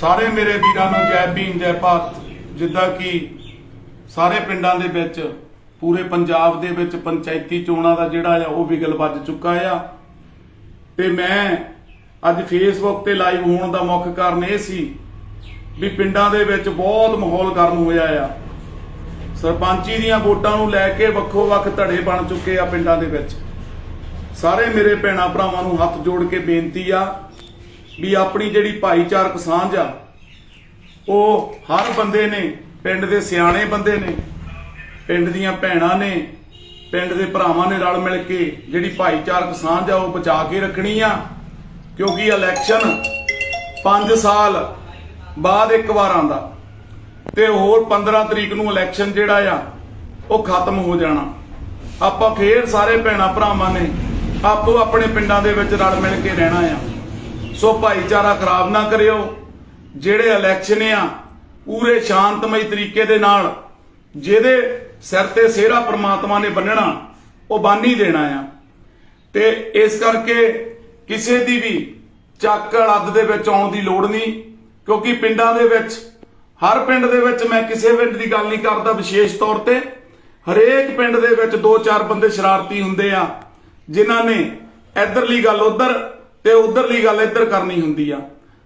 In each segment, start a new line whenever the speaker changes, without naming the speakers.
ਸਾਰੇ ਮੇਰੇ ਵੀਰਾਂ ਨੂੰ ਜੈ ਭੀਮ, ਜੈ ਭਾਰਤ। ਜਿੱਦਾਂ ਕਿ ਸਾਰੇ ਪਿੰਡਾਂ ਦੇ ਵਿੱਚ, ਪੂਰੇ ਪੰਜਾਬ ਦੇ ਵਿੱਚ ਪੰਚਾਇਤੀ ਚੋਣਾਂ ਦਾ ਜਿਹੜਾ ਆ, ਉਹ ਵਿਗਲ ਵੱਜ ਚੁੱਕਾ ਆ। ਤੇ ਮੈਂ ਅੱਜ ਫੇਸਬੁੱਕ ਤੇ ਲਾਈਵ ਹੋਣ ਦਾ ਮੁੱਖ ਕਾਰਨ ਇਹ ਸੀ ਵੀ ਪਿੰਡਾਂ ਦੇ ਵਿੱਚ ਬਹੁਤ ਮਾਹੌਲ ਗਰਮ ਹੋਇਆ ਆ। ਸਰਪੰਚੀ ਦੀਆਂ ਵੋਟਾਂ ਨੂੰ ਲੈ ਕੇ ਵੱਖੋ ਵੱਖ ਧੜੇ ਬਣ ਚੁੱਕੇ ਆ ਪਿੰਡਾਂ ਦੇ ਵਿੱਚ। ਸਾਰੇ ਮੇਰੇ ਭੈਣਾਂ ਭਰਾਵਾਂ ਨੂੰ ਹੱਥ ਜੋੜ ਕੇ ਬੇਨਤੀ ਆ ਵੀ ਆਪਣੀ ਜਿਹੜੀ ਭਾਈਚਾਰਕ ਸਾਂਝ ਆ, ਉਹ ਹਰ ਬੰਦੇ ਨੇ, ਪਿੰਡ ਦੇ ਸਿਆਣੇ ਬੰਦੇ ਨੇ, ਪਿੰਡ ਦੀਆਂ ਭੈਣਾਂ ਨੇ, ਪਿੰਡ ਦੇ ਭਰਾਵਾਂ ਨੇ ਰਲ ਮਿਲ ਕੇ ਜਿਹੜੀ ਭਾਈਚਾਰਕ ਸਾਂਝ ਆ, ਉਹ ਬਚਾ ਕੇ ਰੱਖਣੀ ਆ। ਕਿਉਂਕਿ ਇਲੈਕਸ਼ਨ 5 ਸਾਲ ਬਾਅਦ ਇੱਕ ਵਾਰ ਆਂਦਾ ਤੇ ਹੋਰ 15 ਤਰੀਕ ਨੂੰ ਇਲੈਕਸ਼ਨ ਜਿਹੜਾ ਆ, ਉਹ ਖਤਮ ਹੋ ਜਾਣਾ। ਆਪਾਂ ਫੇਰ ਸਾਰੇ ਭੈਣਾਂ ਭਰਾਵਾਂ ਨੇ ਆਪੋ ਆਪਣੇ ਪਿੰਡਾਂ ਦੇ ਵਿੱਚ ਰਲ ਮਿਲ ਕੇ ਰਹਿਣਾ ਆ। ਸੋ ਭਾਈਚਾਰਾ ਖਰਾਬ ਨਾ ਕਰਿਓ। ਜਿਹੜੇ ਇਲੈਕਸ਼ਨ ਆ, ਪੂਰੇ ਸ਼ਾਂਤਮਈ ਤਰੀਕੇ ਦੇ ਨਾਲ ਜਿਹਦੇ ਸਿਰ ਤੇ ਸਿਹਰਾ ਪ੍ਰਮਾਤਮਾ ਨੇ ਬੰਨਣਾ ਉਹ ਬਾਨੀ ਦੇਣਾ ਆ। ਤੇ ਇਸ ਕਰਕੇ ਕਿਸੇ ਦੀ ਵੀ ਚੱਕ ਲੱਦ ਦੇ ਵਿੱਚ ਆਉਣ ਦੀ ਲੋੜ ਨਹੀਂ, ਕਿਉਂਕਿ ਪਿੰਡਾਂ ਦੇ ਵਿੱਚ, ਹਰ ਪਿੰਡ ਦੇ ਵਿੱਚ ਮੈਂ ਕਿਸੇ ਪਿੰਡ ਦੀ ਗੱਲ ਨਹੀਂ ਕਰਦਾ ਵਿਸ਼ੇਸ਼ ਤੌਰ ਤੇ। ਹਰੇਕ ਪਿੰਡ ਦੇ ਵਿੱਚ ਦੋ ਚਾਰ ਬੰਦੇ ਸ਼ਰਾਰਤੀ ਹੁੰਦੇ ਆ, ਜਿਨ੍ਹਾਂ ਨੇ ਇਧਰਲੀ ਗੱਲ ਉਧਰ ਤੇ ਉਧਰਲੀ ਗੱਲ ਇੱਧਰ ਕਰਨੀ ਹੁੰਦੀ ਆ।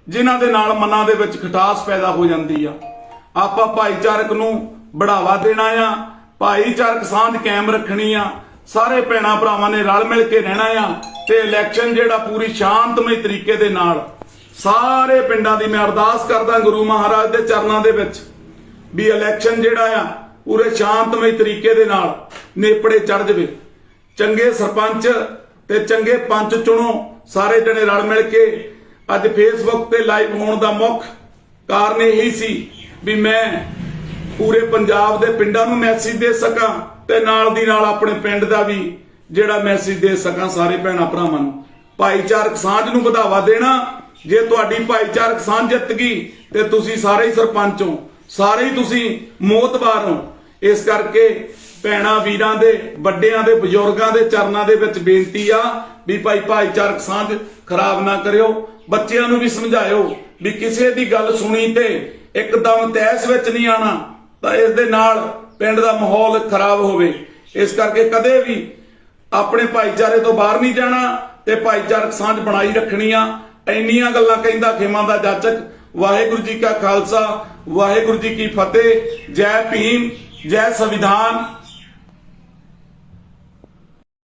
ਜਿਨ੍ਹਾਂ ਦੇ ਨਾਲ ਮਨਾਂ ਦੇ ਵਿੱਚ ਖਟਾਸ ਪੈਦਾ ਹੋ ਜਾਂਦੀ ਆ। ਆਪਾਂ ਭਾਈਚਾਰਕ ਨੂੰ ਬੜਾਵਾ ਦੇਣਾ ਆ, ਭਾਈਚਾਰਕ ਸਾਂਝ ਕਾਇਮ ਰੱਖਣੀ ਆ। ਸਾਰੇ ਭੈਣਾਂ ਭਰਾਵਾਂ ਨੇ ਰਲ ਮਿਲ ਕੇ ਰਹਿਣਾ ਆ ਤੇ ਇਲੈਕਸ਼ਨ ਜਿਹੜਾ ਪੂਰੀ ਸ਼ਾਂਤਮਈ ਤਰੀਕੇ ਦੇ ਨਾਲ ਸਾਰੇ ਪਿੰਡਾਂ ਦੀ ਮੈਂ ਅਰਦਾਸ ਕਰਦਾ ਗੁਰੂ ਮਹਾਰਾਜ ਦੇ ਚਰਨਾਂ ਦੇ ਵਿੱਚ ਵੀ ਇਲੈਕਸ਼ਨ ਜਿਹੜਾ ਆ, ਪੂਰੇ ਸ਼ਾਂਤਮਈ ਤਰੀਕੇ ਦੇ ਨਾਲ ਨੇਪੜੇ ਚੜ ਜਵੇ। ਚੰਗੇ ਸਰਪੰਚ ਤੇ ਚੰਗੇ ਪੰਚ ਚੁਣੋ। ਸਾਰੇ ਜਣੇ ਰਲ ਮਿਲ ਕੇ ਅੱਜ ਫੇਸਬੁੱਕ ਤੇ ਲਾਈਵ ਹੋਣ ਦਾ ਮੁੱਖ ਕਾਰਨ ਇਹੀ ਸੀ ਵੀ ਮੈਂ ਪੂਰੇ ਪੰਜਾਬ ਦੇ ਪਿੰਡਾਂ ਨੂੰ ਮੈਸੇਜ ਦੇ ਸਕਾਂ ਤੇ ਨਾਲ ਦੀ ਨਾਲ ਆਪਣੇ ਪਿੰਡ ਦਾ ਵੀ ਜਿਹੜਾ ਮੈਸੇਜ ਦੇ ਸਕਾਂ ਸਾਰੇ ਭੈਣਾਂ ਭਰਾਵਾਂ ਨੂੰ। ਭਾਈਚਾਰਕ ਸਾਂਝ ਨੂੰ ਵਧਾਵਾ ਦੇਣਾ, ਜੇ ਤੁਹਾਡੀ ਭਾਈਚਾਰਕ ਸਾਂਝ ਜਿੱਤ ਗਈ ਤੇ ਤੁਸੀਂ ਸਾਰੇ ਹੀ ਸਰਪੰਚ ਹੋ, ਸਾਰੇ ਹੀ ਤੁਸੀਂ ਮੋਤਬਾਰ ਹੋ। ਇਸ ਕਰਕੇ ਭੈਣਾ ਵੀਰਾਂ ਦੇ, ਵੱਡਿਆਂ ਦੇ, ਬਜ਼ੁਰਗਾਂ ਦੇ ਚਰਨਾਂ ਦੇ ਵਿੱਚ ਬੇਨਤੀ ਆ ਵੀ ਭਾਈ ਭਾਈਚਾਰਕ ਸਾਂਝ ਖਰਾਬ ਨਾ ਕਰਿਓ। ਬੱਚਿਆਂ ਨੂੰ ਵੀ ਸਮਝਾਇਓ ਵੀ ਕਿਸੇ ਦੀ ਗੱਲ ਸੁਣੀ ਤੇ ਇੱਕਦਮ ਤੈਸ ਵਿੱਚ ਨਹੀਂ ਆਣਾ ਤਾਂ ਇਸ ਦੇ ਨਾਲ ਪਿੰਡ ਦਾ ਮਾਹੌਲ ਖਰਾਬ ਹੋਵੇ। ਇਸ ਕਰਕੇ ਕਦੇ ਵੀ ਆਪਣੇ ਭਾਈਚਾਰੇ ਤੋਂ ਬਾਹਰ ਨਹੀਂ ਜਾਣਾ ਤੇ ਭਾਈਚਾਰਕ ਸਾਂਝ ਬਣਾਈ ਰੱਖਣੀ ਆ। ਇੰਨੀਆਂ ਗੱਲਾਂ ਕਹਿੰਦਾ ਖੇਮਾਂ ਦਾ ਜਾਚਕ, ਵਾਹਿਗੁਰੂ ਜੀ ਕਾ ਖਾਲਸਾ, ਵਾਹਿਗੁਰੂ ਜੀ ਕੀ ਫਤਿਹ, ਜੈ ਭੀਮ, ਜੈ ਸੰਵਿਧਾਨ।